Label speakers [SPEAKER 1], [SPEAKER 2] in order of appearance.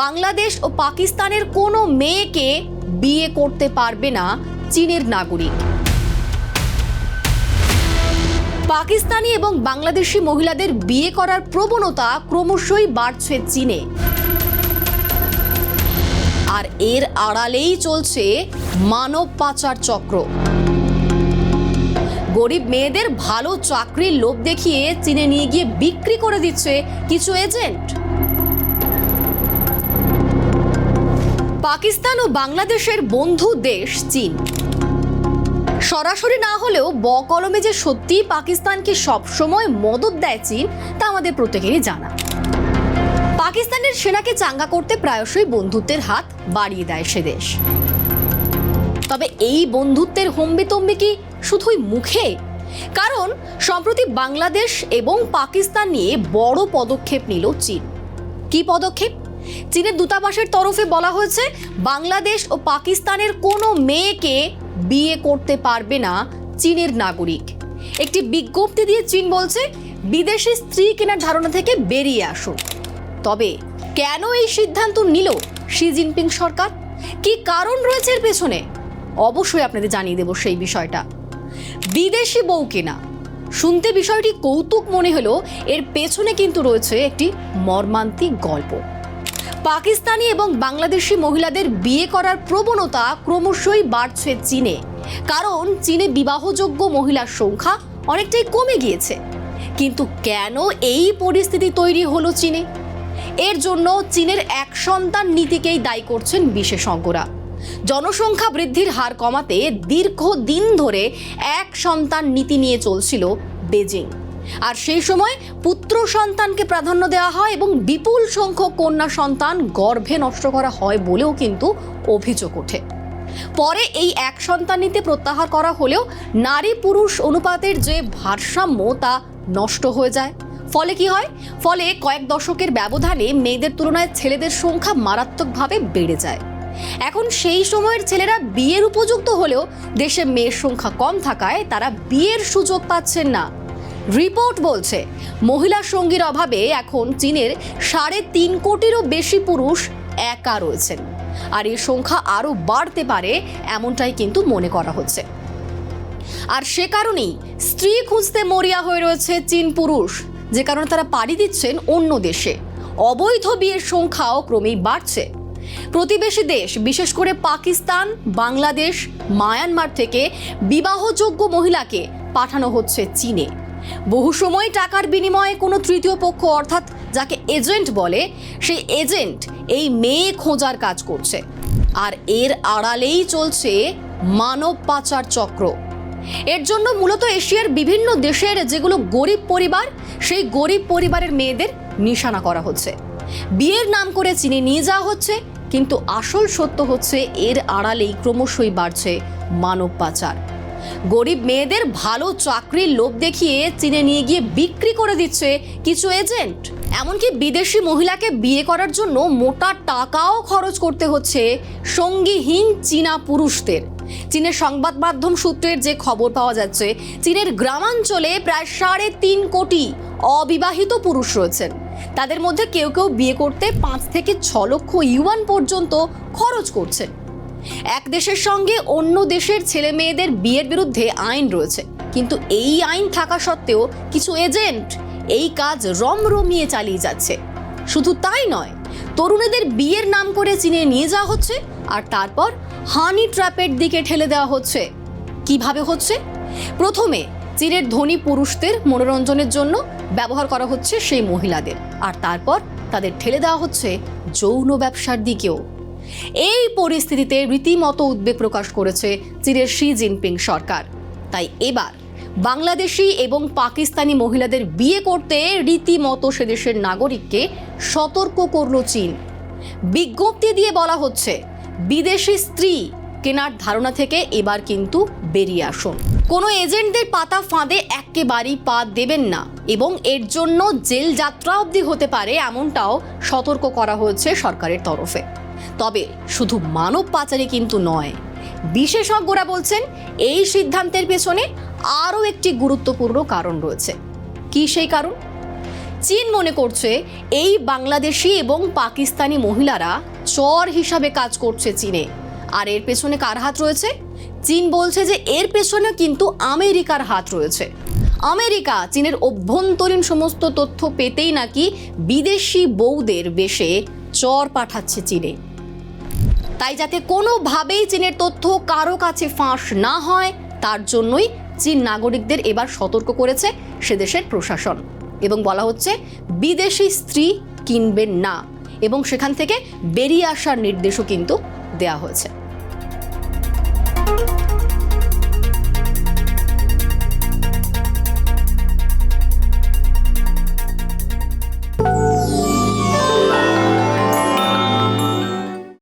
[SPEAKER 1] বাংলাদেশ ও পাকিস্তানের কোনো মেয়েকে বিয়ে করতে পারবে না চীনের নাগরিক। পাকিস্তানি এবং বাংলাদেশি মহিলাদের বিয়ে করার প্রবণতা ক্রমশই বাড়ছে চীনে। আর এর আড়ালেই চলছে মানব পাচার চক্র। গরিব মেয়েদের ভালো চাকরির লোভ দেখিয়ে চীনে নিয়ে গিয়ে বিক্রি করে দিচ্ছে কিছু এজেন্ট। পাকিস্তান ও বাংলাদেশের বন্ধু দেশ চীন। সরাসরি না হলেও ব কলমে যে সত্যি পাকিস্তানকে সবসময় মদত দেয় চীন, তা আমাদের প্রত্যেকেরই জানা। পাকিস্তানের সেনাকে চাঙ্গা করতে প্রায়শই বন্ধুত্বের হাত বাড়িয়ে দেয় সে দেশ। তবে এই বন্ধুত্বের হম্বিতম্বি কি শুধুই মুখে? কারণ সম্প্রতি বাংলাদেশ এবং পাকিস্তান নিয়ে বড় পদক্ষেপ নিল চীন। কি পদক্ষেপ? চীনের দূতাবাসের তরফে বলা হয়েছে, বাংলাদেশ ও পাকিস্তানের কোনো মেয়েকে বিয়ে করতে পারবে না চীনের নাগরিক। একটি বিজ্ঞপ্তি দিয়ে চীন বলছে, বিদেশি স্ত্রী কেনার ধারণা থেকে বেরিয়ে আসুন। তবে কেন এই সিদ্ধান্ত নিল শি জিনপিং সরকার? কি কারণ রয়েছে এর পেছনে? অবশ্যই আপনাদের জানিয়ে দেব সেই বিষয়টা। বিদেশি বউ কেনা। শুনতে বিষয়টি কৌতুক মনে হলো এর পেছনে কিন্তু রয়েছে একটি মর্মান্তিক গল্প। পাকিস্তানি এবং বাংলাদেশি মহিলাদের বিয়ে করার প্রবণতা ক্রমশই বাড়ছে চীনে। কারণ চীনে বিবাহযোগ্য মহিলার সংখ্যা অনেকটাই কমে গিয়েছে। কিন্তু কেন এই পরিস্থিতি তৈরি হলো চীনে? এর জন্য চীনের এক সন্তান নীতিকেই দায়ী করছেন বিশেষজ্ঞরা। জনসংখ্যা বৃদ্ধির হার কমাতে দীর্ঘদিন ধরে এক সন্তান নীতি নিয়ে চলছিল বেজিং। আর সেই সময় পুত্র সন্তানকে প্রাধান্য দেওয়া হয় এবং বিপুল সংখ্যক কন্যা সন্তান গর্ভে নষ্ট করা হয় বলেও কিন্তু অভিযোগ ওঠে। পরে এই এক সন্তান নিতে প্রত্যাহার করা হলেও নারী পুরুষ অনুপাতের যে ভারসাম্য তা নষ্ট হয়ে যায়। ফলে কি হয়? ফলে কয়েক দশকের ব্যবধানে মেয়েদের তুলনায় ছেলেদের সংখ্যা মারাত্মকভাবে বেড়ে যায়। এখন সেই সময়ের ছেলেরা বিয়ের উপযুক্ত হলেও দেশে মেয়ের সংখ্যা কম থাকায় তারা বিয়ের সুযোগ পাচ্ছেন না। রিপোর্ট বলছে, মহিলা সঙ্গীর অভাবে এখন চীনের সাড়ে তিন কোটিরও বেশি পুরুষ একা রয়েছেন। আর এর সংখ্যা আরও বাড়তে পারে এমনটাই কিন্তু মনে করা হচ্ছে। আর সে কারণেই স্ত্রী খুঁজতে মরিয়া হয়ে রয়েছে চীন পুরুষ, যে কারণে তারা পাড়ি দিচ্ছেন অন্য দেশে। অবৈধ বিয়ের সংখ্যাও ক্রমেই বাড়ছে। প্রতিবেশী দেশ, বিশেষ করে পাকিস্তান, বাংলাদেশ, মায়ানমার থেকে বিবাহযোগ্য মহিলাকে পাঠানো হচ্ছে চীনে। বহু সময় টাকার বিনিময়ে কোনো তৃতীয় পক্ষ, অর্থাৎ যাকে এজেন্ট বলে, সেই এজেন্ট এই মেয়ে খোঁজার কাজ করছে। আর এর আড়ালেই চলছে মানব পাচার চক্র। এর জন্য মূলত এশিয়ার বিভিন্ন দেশের যেগুলো গরিব পরিবার, সেই গরিব পরিবারের মেয়েদের নিশানা করা হচ্ছে। বিয়ের নাম করে চিনে নিয়ে যাওয়া হচ্ছে, কিন্তু আসল সত্য হচ্ছে এর আড়ালেই ক্রমশই বাড়ছে মানব পাচার। গরিব মেয়েদের ভালো চাকরির লোভ দেখিয়ে চীনে নিয়ে গিয়ে বিক্রি করে দিচ্ছে কিছু এজেন্ট। এমনকি বিদেশি মহিলাকে বিয়ে করার জন্য মোটা টাকাও খরচ করতে হচ্ছে সঙ্গীহীন চীনা পুরুষদের। চীনের সংবাদ মাধ্যম সূত্রের যে খবর পাওয়া যাচ্ছে, চীনের গ্রামাঞ্চলে প্রায় সাড়ে তিন কোটি অবিবাহিত পুরুষ রয়েছেন। তাদের মধ্যে কেউ কেউ বিয়ে করতে পাঁচ থেকে ছ লক্ষ ইউয়ান পর্যন্ত খরচ করছেন। এক দেশের সঙ্গে অন্য দেশের ছেলে মেয়েদের বিয়ের বিরুদ্ধে আইন রয়েছে। কিন্তু এই আইন থাকা সত্ত্বেও কিছু এজেন্ট এই কাজ রমরমিয়ে চালিয়ে যাচ্ছে। শুধু তাই নয়, তরুণীদের বিয়ের নাম করে চীনে নিয়ে যাওয়া হচ্ছে আর তারপর হানি ট্র্যাপের দিকে ঠেলে দেওয়া হচ্ছে। কীভাবে হচ্ছে? প্রথমে চীনের ধনী পুরুষদের মনোরঞ্জনের জন্য ব্যবহার করা হচ্ছে সেই মহিলাদের। আর তারপর তাদের ঠেলে দেওয়া হচ্ছে যৌন ব্যবসার দিকেও। এই পরিস্থিতিতে রীতিমতো উদ্বেগ প্রকাশ করেছে চীনের শি জিনপিং সরকার। তাই এবার বাংলাদেশি এবং পাকিস্তানি মহিলাদের বিয়ে করতে রীতিমতো সে দেশের নাগরিককে সতর্ক করল চীন। বিজ্ঞপ্তি দিয়ে বলা হচ্ছে, বিদেশি স্ত্রী কেনার ধারণা থেকে এবার কিন্তু বেরিয়ে আসুন। কোনো এজেন্টদের পাতা ফাঁদে একেবারেই পা দেবেন না এবং এর জন্য জেল যাত্রা অবধি হতে পারে এমনটাও সতর্ক করা হয়েছে সরকারের তরফে। তবে শুধু মানব পাচারে কিন্তু নয়। বিশেষজ্ঞরা বলছেন, এই সিদ্ধান্তের পেছনে আরও একটি গুরুত্বপূর্ণ কারণ রয়েছে। কি সেই কারণ? চীন মনে করছে, এই বাংলাদেশি এবং পাকিস্তানি মহিলারা চর হিসাবে কাজ করছে চীনে। আর এর পেছনে কার হাত রয়েছে? চীন বলছে যে এর পেছনে কিন্তু আমেরিকার হাত রয়েছে। আমেরিকা চীনের অভ্যন্তরীণ সমস্ত তথ্য পেতেই নাকি বিদেশি বউদের বেশে চর পাঠাচ্ছে চীনে। তাই যাতে কোনোভাবেই চীনের তথ্য কারও কাছে ফাঁস না হয়, তার জন্যই চীন নাগরিকদের এবার সতর্ক করেছে সে দেশের প্রশাসন। এবং বলা হচ্ছে, বিদেশি স্ত্রী কিনবেন না। এবং সেখান থেকে বেরিয়ে আসার নির্দেশও কিন্তু দেয়া হয়েছে।